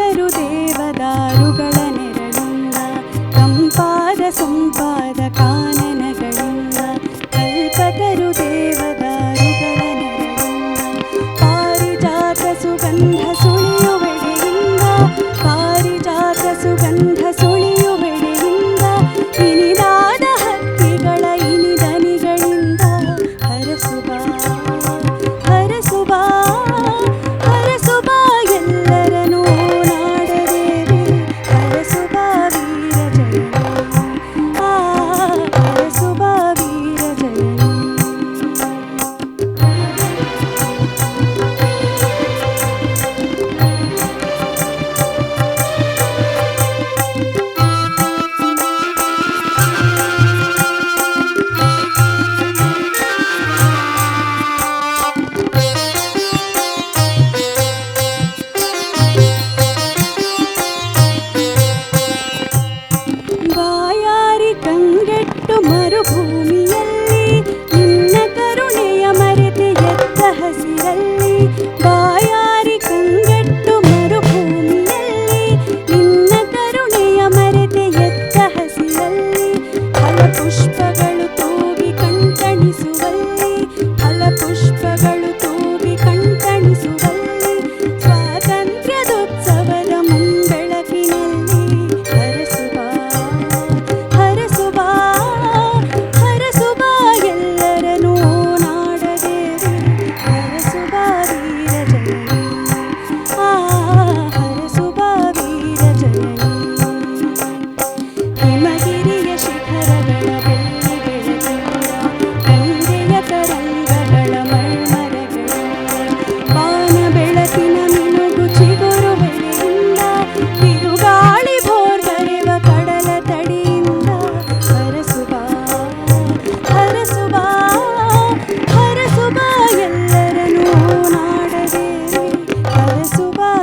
ಕಲ್ಪತರು ದೇವದಾರುಗಳ ನೆರಳಿಂದ ತಂಪಾದ ಸೊಂಪಾದ ಕಾನನಗಳಿಂದ প্রভু over.